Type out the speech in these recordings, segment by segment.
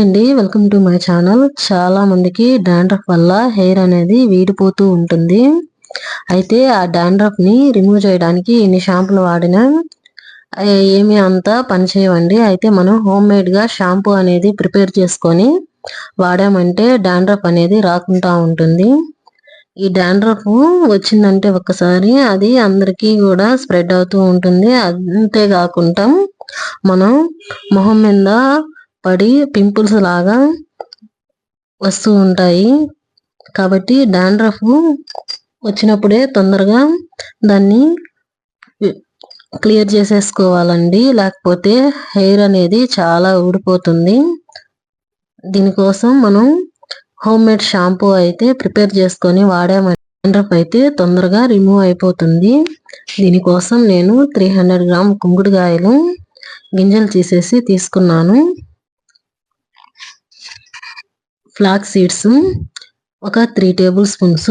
అండి. Welcome to my channel. చాలా మందికి డాండ్రఫ్ వల్ల హెయిర్ అనేది వీడిపోతూ ఉంటుంది. అయితే ఆ డాండ్రఫ్ని రిమూవ్ చేయడానికి ఎన్ని షాంపులు వాడినా ఏమి అంత పనిచేయవండి అయితే మనం హోమ్ మేడ్గా షాంపూ అనేది ప్రిపేర్ చేసుకొని వాడామంటే డాండ్రఫ్ అనేది రాకుండా ఉంటుంది. ఈ డాండ్రఫ్ వచ్చిందంటే ఒక్కసారి అది అందరికీ కూడా స్ప్రెడ్ అవుతూ ఉంటుంది. అంతేకాకుండా మనం మొహం మీద పడి పింపుల్స్ లాగా వస్తూ ఉంటాయి. కాబట్టి డాండ్రఫ్ వచ్చినప్పుడే తొందరగా దాన్ని క్లియర్ చేసేసుకోవాలండి. లేకపోతే హెయిర్ అనేది చాలా ఊడిపోతుంది. దీనికోసం మనం హోమ్ మేడ్ షాంపూ అయితే ప్రిపేర్ చేసుకొని వాడామంటే డాండ్రఫ్ అయితే తొందరగా రిమూవ్ అయిపోతుంది. దీనికోసం నేను త్రీ హండ్రెడ్ గ్రామ్ కుంగుడుగాయలు గింజలు తీసేసి తీసుకున్నాను. ఫ్లాక్ సీడ్స్ ఒక త్రీ టేబుల్ స్పూన్స్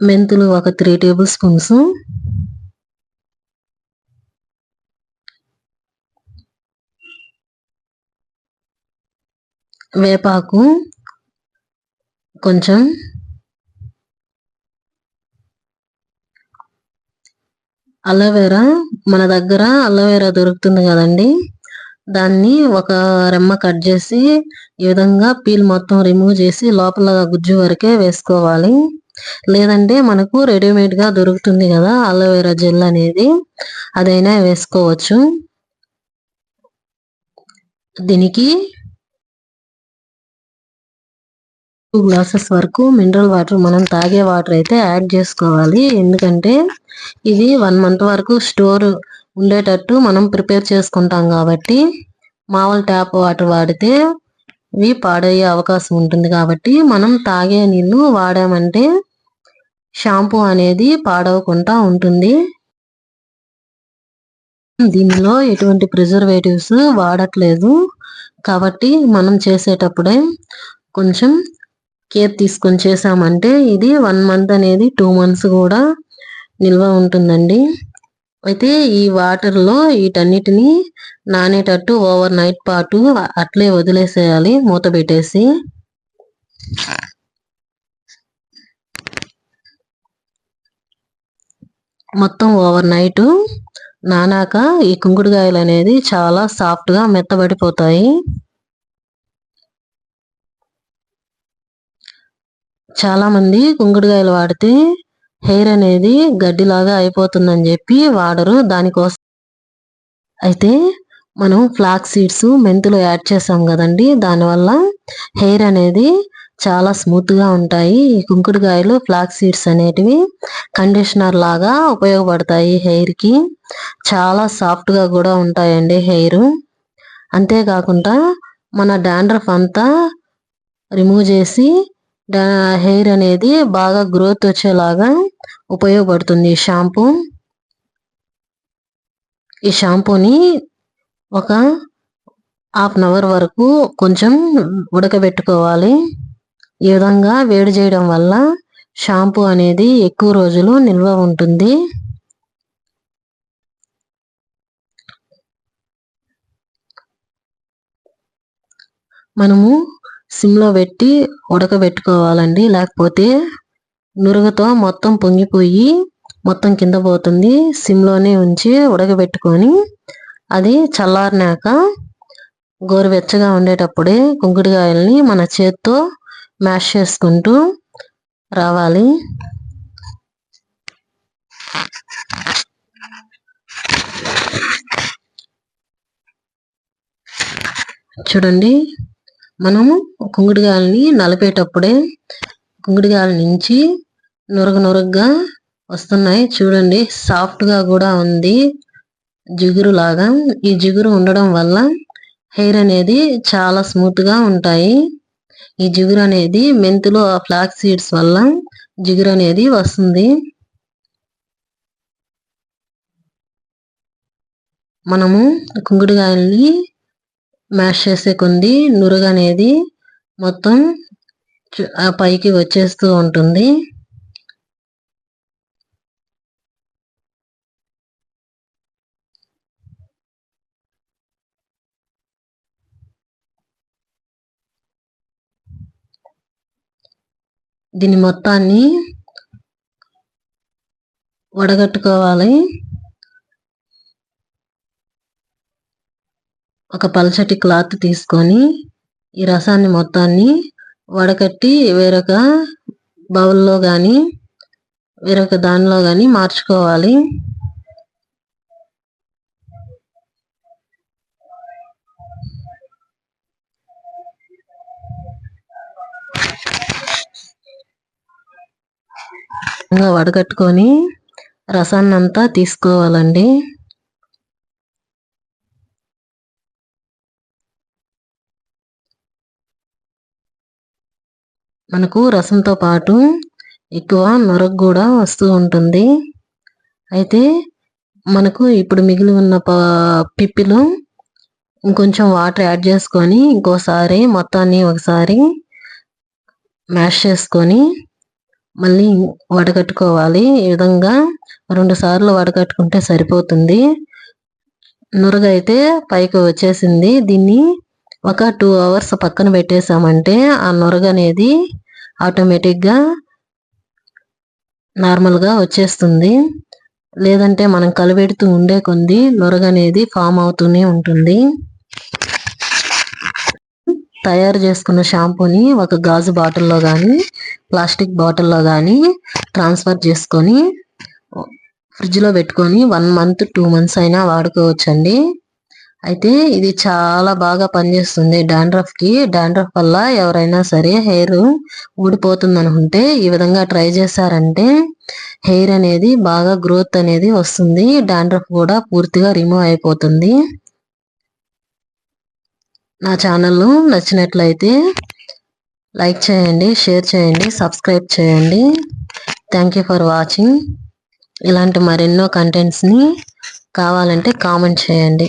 మెంతులు ఒక త్రీ టేబుల్ స్పూన్స్ వేపాకు కొంచెం అలోవెరా మన దగ్గర అలోవెరా దొరుకుతుంది కదండి. దాన్ని ఒక రెమ్మ కట్ చేసి ఈ విధంగా పీల్ మొత్తం రిమూవ్ చేసి లోపల గుజ్జు వరకే వేసుకోవాలి. లేదంటే మనకు రెడీమేడ్గా దొరుకుతుంది కదా అలోవెరా జెల్ అనేది. అదైనా వేసుకోవచ్చు. దీనికి టూ గ్లాసెస్ వరకు మినరల్ వాటర్ మనం తాగే వాటర్ అయితే యాడ్ చేసుకోవాలి. ఎందుకంటే ఇది వన్ మంత్ వరకు స్టోర్ ఉండేటట్టు మనం ప్రిపేర్ చేసుకుంటాం కాబట్టి మామూలు ట్యాప్ వాటర్ వాడితే ఇవి పాడయ్యే అవకాశం ఉంటుంది కాబట్టి మనం తాగే నీళ్ళు వాడామంటే షాంపూ అనేది పాడవకుండా ఉంటుంది. దీనిలో ఎటువంటి ప్రిజర్వేటివ్స్ వాడట్లేదు కాబట్టి మనం చేసేటప్పుడే కొంచెం కేర్ తీసుకొని చేసామంటే ఇది వన్ మంత్ అనేది టూ మంత్స్ కూడా నిల్వ ఉంటుందండి. అయితే ఈ వాటర్లో వీటన్నిటిని నానేటట్టు ఓవర్ నైట్ పాటు అట్లే వదిలేసేయాలి మూత పెట్టేసి. మొత్తం ఓవర్ నైట్ నానాక ఈ కుంకుడుకాయలు అనేది చాలా సాఫ్ట్గా మెత్తబడిపోతాయి. చాలా మంది కుంకుడుకాయలు వాడితే హెయిర్ అనేది గడ్డిలాగా అయిపోతుందని చెప్పి వాడరు. దానికోసం అయితే మనం ఫ్లాక్ సీడ్స్ మెంతులు యాడ్ చేసాం కదండి. దానివల్ల హెయిర్ అనేది చాలా స్మూత్గా ఉంటాయి. ఈ కుంకుడుకాయలు ఫ్లాక్ సీడ్స్ అనేటివి కండిషనర్ లాగా ఉపయోగపడతాయి హెయిర్కి. చాలా సాఫ్ట్గా కూడా ఉంటాయండి హెయిర్. అంతేకాకుండా మన డాండ్రఫ్ అంతా రిమూవ్ చేసి హెయిర్ అనేది బాగా గ్రోత్ వచ్చేలాగా ఉపయోగపడుతుంది. ఈ షాంపూ. ఈ షాంపూని ఒక హాఫ్ అన్ అవర్ వరకు కొంచెం ఉడకబెట్టుకోవాలి. ఈ విధంగా వేడి చేయడం వల్ల షాంపూ అనేది ఎక్కువ రోజులు నిల్వ ఉంటుంది. మనము సిమ్లో పెట్టి ఉడకబెట్టుకోవాలండి. లేకపోతే నురుగుతో మొత్తం పొంగిపోయి మొత్తం కింద పోతుంది. సిమ్లోనే ఉంచి ఉడకబెట్టుకొని అది చల్లారినాక గోరువెచ్చగా ఉండేటప్పుడే కుంకుడుకాయల్ని మన చేత్తో మ్యాష్ చేసుకుంటూ రావాలి. చూడండి. మనము కుంకుడుగాయలని నలిపేటప్పుడే కుంకుడుగాయల నుంచి నురగ నురగగా వస్తున్నాయి. చూడండి సాఫ్ట్గా కూడా ఉంది. జిగురు లాగా ఈ జిగురు ఉండడం వల్ల హెయిర్ అనేది చాలా స్మూత్గా ఉంటాయి. ఈ జిగురు అనేది మెంతులు ఫ్లాక్ సీడ్స్ వల్ల జిగురు అనేది వస్తుంది. మనము కుంగుడుగాయల్ని మ్యాష్ చేసే కొంది నురుగు అనేది మొత్తం ఆ పైకి వచ్చేస్తూ ఉంటుంది. దీని మొత్తాన్ని వడగట్టుకోవాలి. ఒక పలచటి క్లాత్ తీసుకొని ఈ రసాన్ని మొత్తాన్ని వడకట్టి వేరొక బౌల్లో కానీ వేరొక దానిలో కానీ మార్చుకోవాలి. వడగట్టుకొని రసాన్ని అంతా తీసుకోవాలండి. మనకు రసంతో పాటు ఎక్కువ నొరగ కూడా వస్తూ ఉంటుంది. అయితే మనకు ఇప్పుడు మిగిలి ఉన్న పిప్పిలో ఇంకొంచెం వాటర్ యాడ్ చేసుకొని ఇంకోసారి మొత్తాన్ని ఒకసారి మ్యాష్ చేసుకొని మళ్ళీ వడగట్టుకోవాలి. ఈ విధంగా రెండు సార్లు వడగట్టుకుంటే సరిపోతుంది. నురగైతే పైకి వచ్చేసింది. దీన్ని ఒక టూ అవర్స్ పక్కన పెట్టేసామంటే ఆ నురగ అనేది ఆటోమేటిక్గా నార్మల్గా వచ్చేస్తుంది. లేదంటే మనం కలువెడుతూ ఉండే కొంది నొరగ అనేది ఫామ్ అవుతూనే ఉంటుంది. తయారు చేసుకున్న షాంపూని ఒక గాజు బాటిల్లో కానీ ప్లాస్టిక్ బాటిల్లో కానీ ట్రాన్స్ఫర్ చేసుకొని ఫ్రిడ్జ్లో పెట్టుకొని వన్ మంత్ టూ మంత్స్ అయినా వాడుకోవచ్చండి. అయితే ఇది చాలా బాగా పనిచేస్తుంది డాండ్రఫ్కి. డాండ్రఫ్ వల్ల ఎవరైనా సరే హెయిర్ ఊడిపోతుంది అనుకుంటే ఈ విధంగా ట్రై చేశారంటే హెయిర్ అనేది బాగా గ్రోత్ అనేది వస్తుంది. డాండ్రఫ్ కూడా పూర్తిగా రిమూవ్ అయిపోతుంది. నా ఛానల్ నచ్చినట్లయితే లైక్ చేయండి షేర్ చేయండి సబ్స్క్రైబ్ చేయండి. Thank you for watching. ఇలాంటి మరెన్నో కంటెంట్స్ని కావాలంటే కామెంట్ చేయండి.